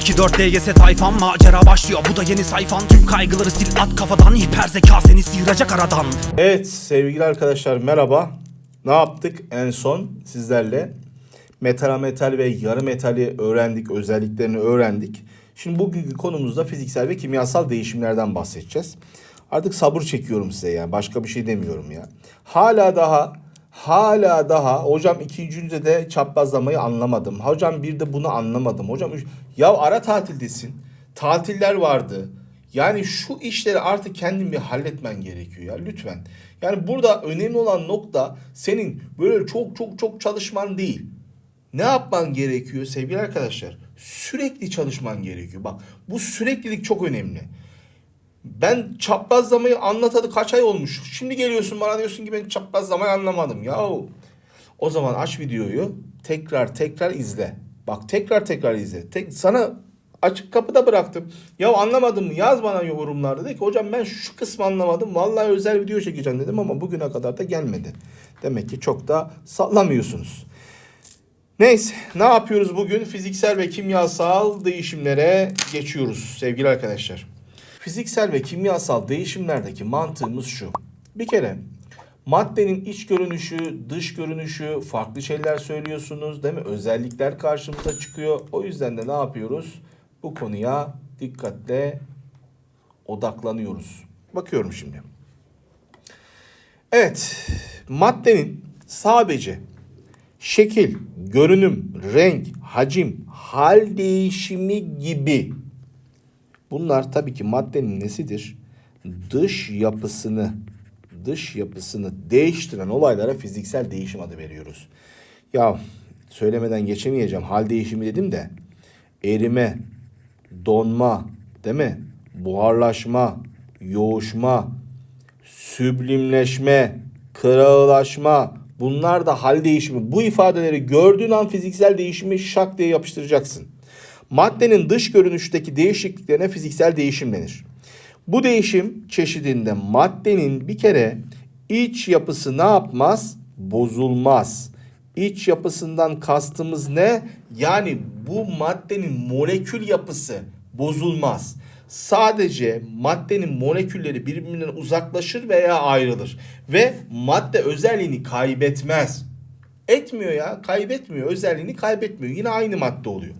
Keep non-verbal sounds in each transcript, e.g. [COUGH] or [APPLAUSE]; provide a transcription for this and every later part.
2 4 DGS tayfan macera başlıyor bu da yeni sayfan Tüm kaygıları sil at kafadan hiper zeka seni sıyıracak aradan Evet sevgili arkadaşlar merhaba. Ne yaptık en son sizlerle? Metara metal ve yarı metali öğrendik, özelliklerini öğrendik. Şimdi bugünkü konumuzda fiziksel ve kimyasal değişimlerden bahsedeceğiz. Artık sabır çekiyorum size yani başka bir şey demiyorum ya. Hala daha hala daha hocam ikinci de çaprazlamayı anlamadım. Hocam bir de bunu anlamadım. Hocam ya ara tatildesin. Tatiller vardı. Yani şu işleri artık kendin bir halletmen gerekiyor ya lütfen. Yani burada önemli olan nokta senin böyle çok çok çok çalışman değil. Ne yapman gerekiyor sevgili arkadaşlar? Sürekli çalışman gerekiyor. Bak bu süreklilik çok önemli. Ben çaprazlamayı anlatalı kaç ay olmuş. Şimdi geliyorsun bana diyorsun ki ben çaprazlamayı anlamadım. Yahu o zaman aç videoyu tekrar tekrar izle. Bak tekrar tekrar izle. Tek, sana açık kapıda bıraktım. Ya anlamadım mı? Yaz bana yorumlarda. De ki hocam ben şu kısmı anlamadım. Vallahi özel video çekeceğim dedim ama bugüne kadar da gelmedi. Demek ki çok da sallamıyorsunuz. Neyse ne yapıyoruz bugün? Fiziksel ve kimyasal değişimlere geçiyoruz sevgili arkadaşlar. Fiziksel ve kimyasal değişimlerdeki mantığımız şu. Bir kere maddenin iç görünüşü, dış görünüşü farklı şeyler söylüyorsunuz değil mi? Özellikler karşımıza çıkıyor. O yüzden de ne yapıyoruz? Bu konuya dikkatle odaklanıyoruz. Bakıyorum şimdi. Evet, maddenin sadece şekil, görünüm, renk, hacim, hal değişimi gibi bunlar tabii ki maddenin nesidir? Dış yapısını, dış yapısını değiştiren olaylara fiziksel değişim adı veriyoruz. Ya söylemeden geçemeyeceğim. Hal değişimi dedim de erime, donma, değil mi? Buharlaşma, yoğuşma, süblimleşme, kırağılaşma bunlar da hal değişimi. Bu ifadeleri gördüğün an fiziksel değişimi şak diye yapıştıracaksın. Maddenin dış görünüşteki değişikliklerine fiziksel değişim denir. Bu değişim çeşidinde maddenin bir kere iç yapısı ne yapmaz? Bozulmaz. İç yapısından kastımız ne? Yani bu maddenin molekül yapısı bozulmaz. Sadece maddenin molekülleri birbirinden uzaklaşır veya ayrılır ve madde özelliğini kaybetmez. Etmiyor ya, kaybetmiyor. Özelliğini kaybetmiyor. Yine aynı madde oluyor.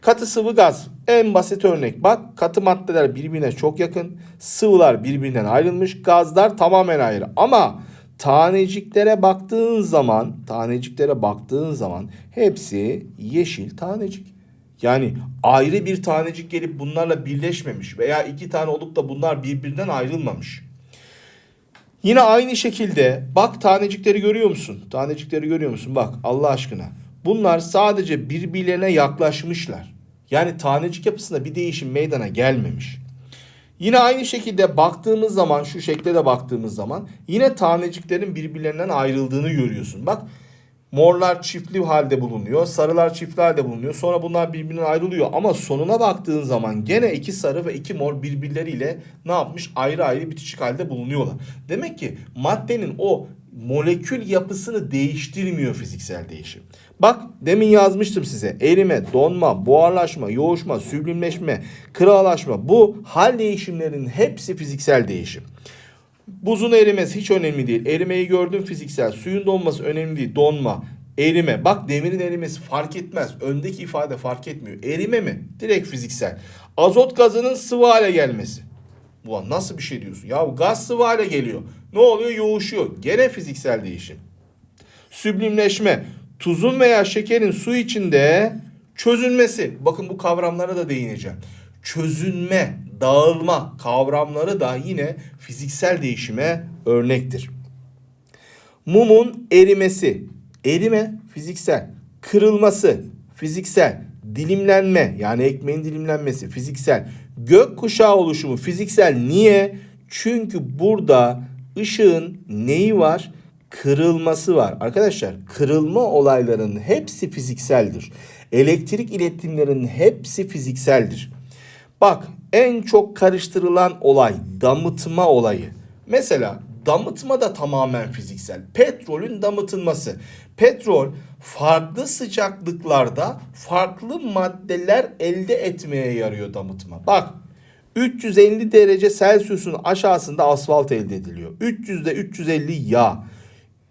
Katı sıvı gaz en basit örnek. Bak katı maddeler birbirine çok yakın. Sıvılar birbirinden ayrılmış. Gazlar tamamen ayrı. Ama taneciklere baktığın zaman, taneciklere baktığın zaman hepsi yeşil tanecik. Yani ayrı bir tanecik gelip bunlarla birleşmemiş veya iki tane olup da bunlar birbirinden ayrılmamış. Yine aynı şekilde bak tanecikleri görüyor musun? Tanecikleri görüyor musun? Bak Allah aşkına. Bunlar sadece birbirlerine yaklaşmışlar. Yani tanecik yapısında bir değişim meydana gelmemiş. Yine aynı şekilde baktığımız zaman şu şekle de baktığımız zaman yine taneciklerin birbirlerinden ayrıldığını görüyorsun. Bak morlar çiftli halde bulunuyor, sarılar çiftli halde bulunuyor. Sonra bunlar birbirinden ayrılıyor ama sonuna baktığın zaman gene iki sarı ve iki mor birbirleriyle ne yapmış? Ayrı ayrı bitişik halde bulunuyorlar. Demek ki maddenin o molekül yapısını değiştirmiyor fiziksel değişim. Bak demin yazmıştım size. Erime, donma, buharlaşma, yoğuşma, süblimleşme, kırağılaşma bu hal değişimlerinin hepsi fiziksel değişim. Buzun erimesi hiç önemli değil. Erimeyi gördüm fiziksel. Suyun donması önemli değil. Donma, erime. Bak demirin erimesi fark etmez. Öndeki ifade fark etmiyor. Erime mi? Direkt fiziksel. Azot gazının sıvı hale gelmesi. Bu nasıl bir şey diyorsun? Ya gaz sıvı hale geliyor. Ne oluyor? Yoğuşuyor. Gene fiziksel değişim. Süblimleşme. Tuzun veya şekerin su içinde çözünmesi. Bakın bu kavramlara da değineceğim. Çözünme, dağılma kavramları da yine fiziksel değişime örnektir. Mumun erimesi. Erime fiziksel. Kırılması fiziksel. Dilimlenme yani ekmeğin dilimlenmesi fiziksel. Gökkuşağı oluşumu fiziksel. Niye? Çünkü burada ışığın neyi var? Kırılması var. Arkadaşlar kırılma olaylarının hepsi fizikseldir. Elektrik iletimlerinin hepsi fizikseldir. Bak en çok karıştırılan olay damıtma olayı. Mesela damıtma da tamamen fiziksel. Petrolün damıtılması. Petrol farklı sıcaklıklarda farklı maddeler elde etmeye yarıyor damıtma. Bak 350 derece Celsius'un aşağısında asfalt elde ediliyor. 300'de 350 yağ.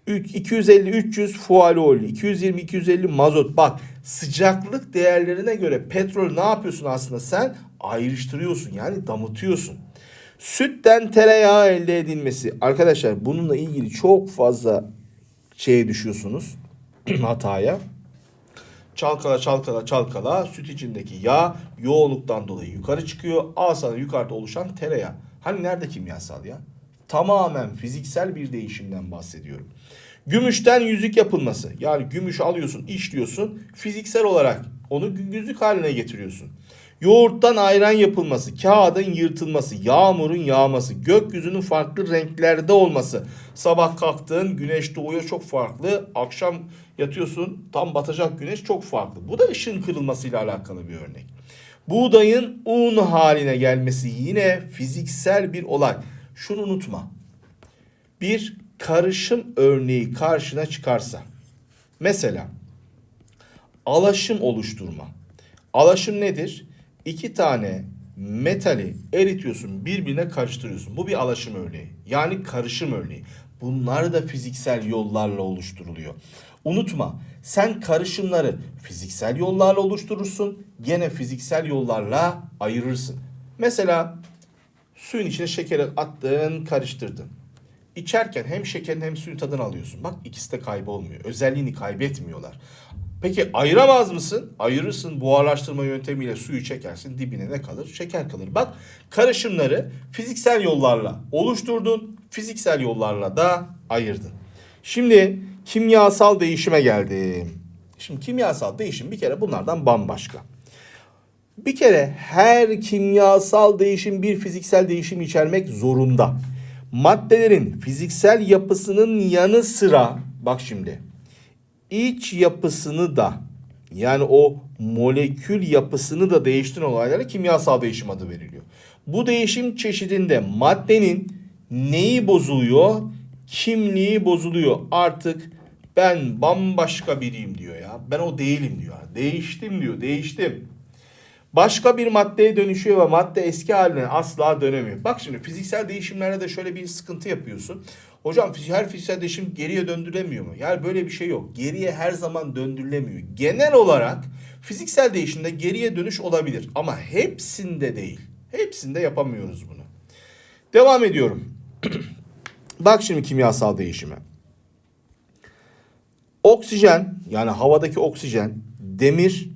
250-300 fualol, 220-250 mazot. Bak sıcaklık değerlerine göre petrol ne yapıyorsun aslında sen? Ayrıştırıyorsun yani damıtıyorsun. Sütten tereyağı elde edilmesi. Arkadaşlar bununla ilgili çok fazla şeye düşüyorsunuz [CLEARS THROAT] hataya. Çalkala çalkala çalkala süt içindeki yağ yoğunluktan dolayı yukarı çıkıyor. Al sana yukarıda oluşan tereyağı. Hani nerede kimyasal ya? Tamamen fiziksel bir değişimden bahsediyorum. Gümüşten yüzük yapılması. Yani gümüş alıyorsun, işliyorsun. Fiziksel olarak onu yüzük haline getiriyorsun. Yoğurttan ayran yapılması, kağıdın yırtılması, yağmurun yağması, gökyüzünün farklı renklerde olması. Sabah kalktığın güneş doğuyor çok farklı. Akşam yatıyorsun tam batacak güneş çok farklı. Bu da ışın kırılmasıyla alakalı bir örnek. Buğdayın un haline gelmesi yine fiziksel bir olay. Şunu unutma. Bir karışım örneği karşına çıkarsa. Mesela alaşım oluşturma. Alaşım nedir? İki tane metali eritiyorsun, birbirine karıştırıyorsun. Bu bir alaşım örneği. Yani karışım örneği. Bunlar da fiziksel yollarla oluşturuluyor. Unutma, sen karışımları fiziksel yollarla oluşturursun, gene fiziksel yollarla ayırırsın. Mesela suyun içine şekeri attın, karıştırdın. İçerken hem şekerin hem suyun tadını alıyorsun. Bak ikisi de kaybolmuyor. Özelliğini kaybetmiyorlar. Peki ayıramaz mısın? Ayırırsın. Buharlaştırma yöntemiyle suyu çekersin. Dibine ne kalır? Şeker kalır. Bak karışımları fiziksel yollarla oluşturdun. Fiziksel yollarla da ayırdın. Şimdi kimyasal değişime geldim. Şimdi kimyasal değişim bir kere bunlardan bambaşka. Bir kere her kimyasal değişim bir fiziksel değişim içermek zorunda. Maddelerin fiziksel yapısının yanı sıra bak şimdi iç yapısını da yani o molekül yapısını da değiştiren olaylara kimyasal değişim adı veriliyor. Bu değişim çeşidinde maddenin neyi bozuluyor? Kimliği bozuluyor. Artık ben bambaşka biriyim diyor ya. Ben o değilim diyor. Değiştim diyor. Değiştim başka bir maddeye dönüşüyor ve madde eski haline asla dönemiyor. Bak şimdi fiziksel değişimlerde de şöyle bir sıkıntı yapıyorsun. Hocam her fiziksel değişim geriye döndürülemiyor mu? Yani böyle bir şey yok. Geriye her zaman döndürülemiyor. Genel olarak fiziksel değişimde geriye dönüş olabilir ama hepsinde değil. Hepsinde yapamıyoruz bunu. Devam ediyorum. [CLEARS THROAT] Bak şimdi kimyasal değişime. Oksijen yani havadaki oksijen, demir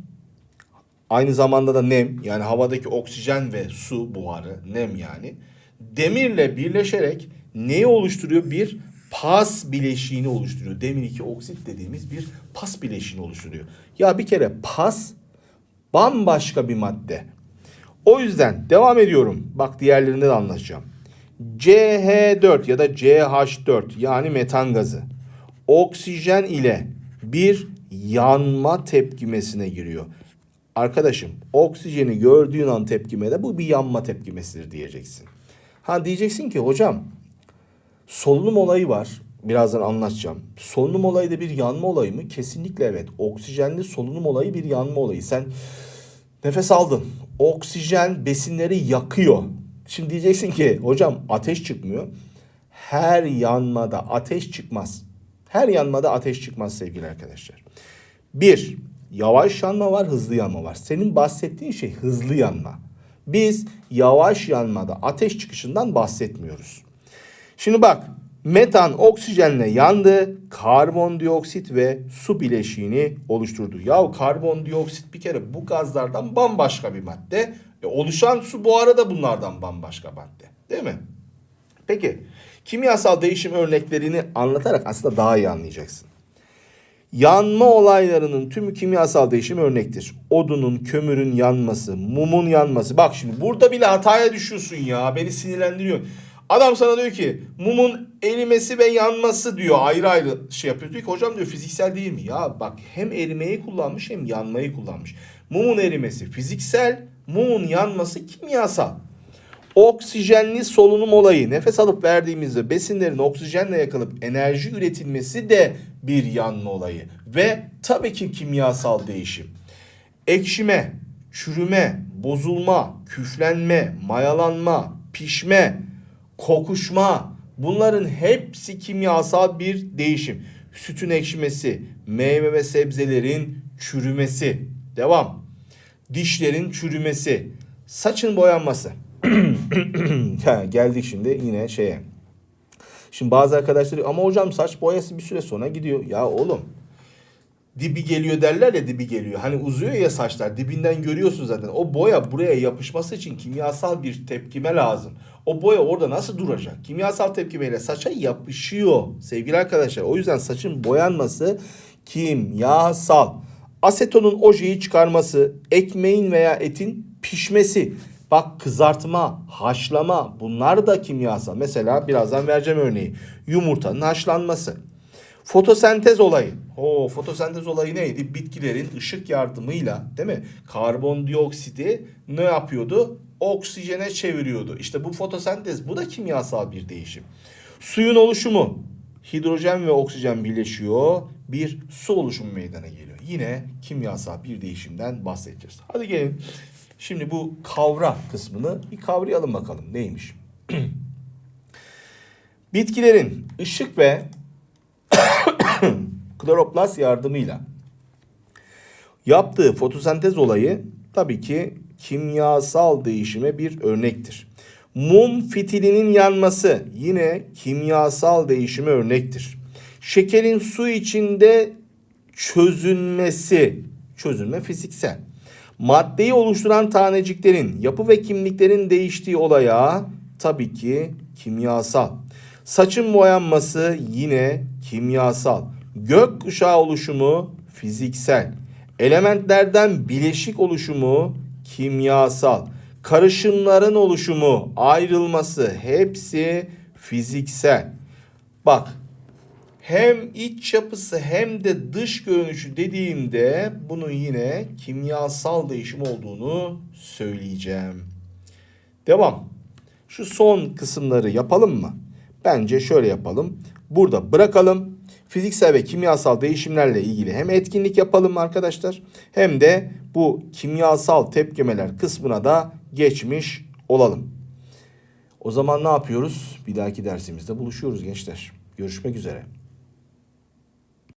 Aynı zamanda da nem yani havadaki oksijen ve su buharı nem yani demirle birleşerek neyi oluşturuyor? Bir pas bileşiğini oluşturuyor. Demir 2 oksit dediğimiz bir pas bileşiğini oluşturuyor. Ya bir kere pas bambaşka bir madde. O yüzden devam ediyorum. Bak diğerlerinde de anlatacağım. CH4 ya da CH4 yani metan gazı oksijen ile bir yanma tepkimesine giriyor. Arkadaşım oksijeni gördüğün an tepkimede bu bir yanma tepkimesidir diyeceksin. Ha diyeceksin ki hocam solunum olayı var. Birazdan anlatacağım. Solunum olayı da bir yanma olayı mı? Kesinlikle evet. Oksijenli solunum olayı bir yanma olayı. Sen nefes aldın. Oksijen besinleri yakıyor. Şimdi diyeceksin ki hocam ateş çıkmıyor. Her yanmada ateş çıkmaz. Her yanmada ateş çıkmaz sevgili arkadaşlar. Bir, yavaş yanma var, hızlı yanma var. Senin bahsettiğin şey hızlı yanma. Biz yavaş yanmada ateş çıkışından bahsetmiyoruz. Şimdi bak, metan oksijenle yandı, karbondioksit ve su bileşiğini oluşturdu. Ya karbondioksit bir kere bu gazlardan bambaşka bir madde. E, oluşan su buharı da bunlardan bambaşka madde. Değil mi? Peki, kimyasal değişim örneklerini anlatarak aslında daha iyi anlayacaksın. Yanma olaylarının tümü kimyasal değişim örnektir. Odunun, kömürün yanması, mumun yanması. Bak şimdi burada bile hataya düşüyorsun ya. Beni sinirlendiriyor. Adam sana diyor ki mumun erimesi ve yanması diyor ayrı ayrı şey yapıyor. Diyor ki hocam diyor fiziksel değil mi? Ya bak hem erimeyi kullanmış hem yanmayı kullanmış. Mumun erimesi fiziksel, mumun yanması kimyasal. Oksijenli solunum olayı. Nefes alıp verdiğimizde besinlerin oksijenle yakılıp enerji üretilmesi de bir yanma olayı. Ve tabii ki kimyasal değişim. Ekşime, çürüme, bozulma, küflenme, mayalanma, pişme, kokuşma bunların hepsi kimyasal bir değişim. Sütün ekşimesi, meyve ve sebzelerin çürümesi. Devam. Dişlerin çürümesi, saçın boyanması. [CLEARS THROAT] Geldik şimdi yine şeye. Şimdi bazı arkadaşlar ama hocam saç boyası bir süre sonra gidiyor. Ya oğlum dibi geliyor derler ya dibi geliyor. Hani uzuyor ya saçlar dibinden görüyorsun zaten. O boya buraya yapışması için kimyasal bir tepkime lazım. O boya orada nasıl duracak? Kimyasal tepkimeyle saça yapışıyor sevgili arkadaşlar. O yüzden saçın boyanması kimyasal. Asetonun ojeyi çıkarması, ekmeğin veya etin pişmesi. Bak kızartma, haşlama bunlar da kimyasal. Mesela birazdan vereceğim örneği. Yumurtanın haşlanması. Fotosentez olayı. O fotosentez olayı neydi? Bitkilerin ışık yardımıyla değil mi? Karbondioksiti ne yapıyordu? Oksijene çeviriyordu. İşte bu fotosentez bu da kimyasal bir değişim. Suyun oluşumu. Hidrojen ve oksijen birleşiyor. Bir su oluşumu meydana geliyor. Yine kimyasal bir değişimden bahsedeceğiz. Hadi gelin. Şimdi bu kavra kısmını bir kavrayalım bakalım. Neymiş? [CLEARS THROAT] Bitkilerin ışık ve [CLEARS THROAT] kloroplast yardımıyla yaptığı fotosentez olayı tabii ki kimyasal değişime bir örnektir. Mum fitilinin yanması yine kimyasal değişime örnektir. Şekerin su içinde çözünmesi, çözünme fiziksel. Maddeyi oluşturan taneciklerin yapı ve kimliklerin değiştiği olaya tabii ki kimyasal. Saçın boyanması yine kimyasal. Gök kuşağı oluşumu fiziksel. Elementlerden bileşik oluşumu kimyasal. Karışımların oluşumu, ayrılması hepsi fiziksel. Bak hem iç yapısı hem de dış görünüşü dediğimde bunun yine kimyasal değişim olduğunu söyleyeceğim. Devam. Şu son kısımları yapalım mı? Bence şöyle yapalım. Burada bırakalım. Fiziksel ve kimyasal değişimlerle ilgili hem etkinlik yapalım arkadaşlar hem de bu kimyasal tepkimeler kısmına da geçmiş olalım. O zaman ne yapıyoruz? Bir dahaki dersimizde buluşuyoruz gençler. Görüşmek üzere.